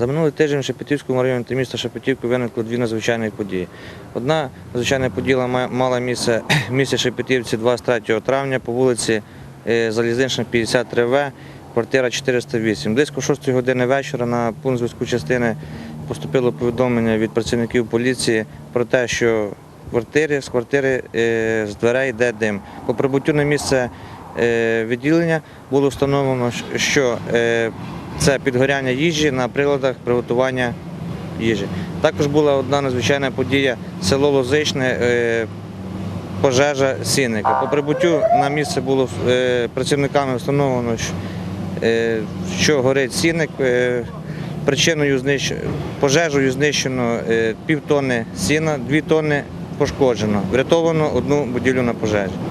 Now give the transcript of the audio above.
За минулий тиждень в Шепетівському районі та міста Шепетівки виникло дві надзвичайні події. Одна надзвичайна подія мала місце в місті Шепетівці 23 травня по вулиці е, Залізнична 53В, квартира 408. Близько 6 години вечора на пункт зв'язку частини поступило повідомлення від працівників поліції про те, що в з квартири е, з дверей йде дим. По прибуттю на місце е, відділення було встановлено, що це підгоряння їжі на приладах приготування їжі. Також була одна надзвичайна подія село Лозичне, е, пожежа сінника. По прибуттю на місце було е, працівниками встановлено, що, е, горить сінник. Причиною знищ... знищено півтонни сіна, дві тонни пошкоджено. Врятовано одну будівлю на пожежі.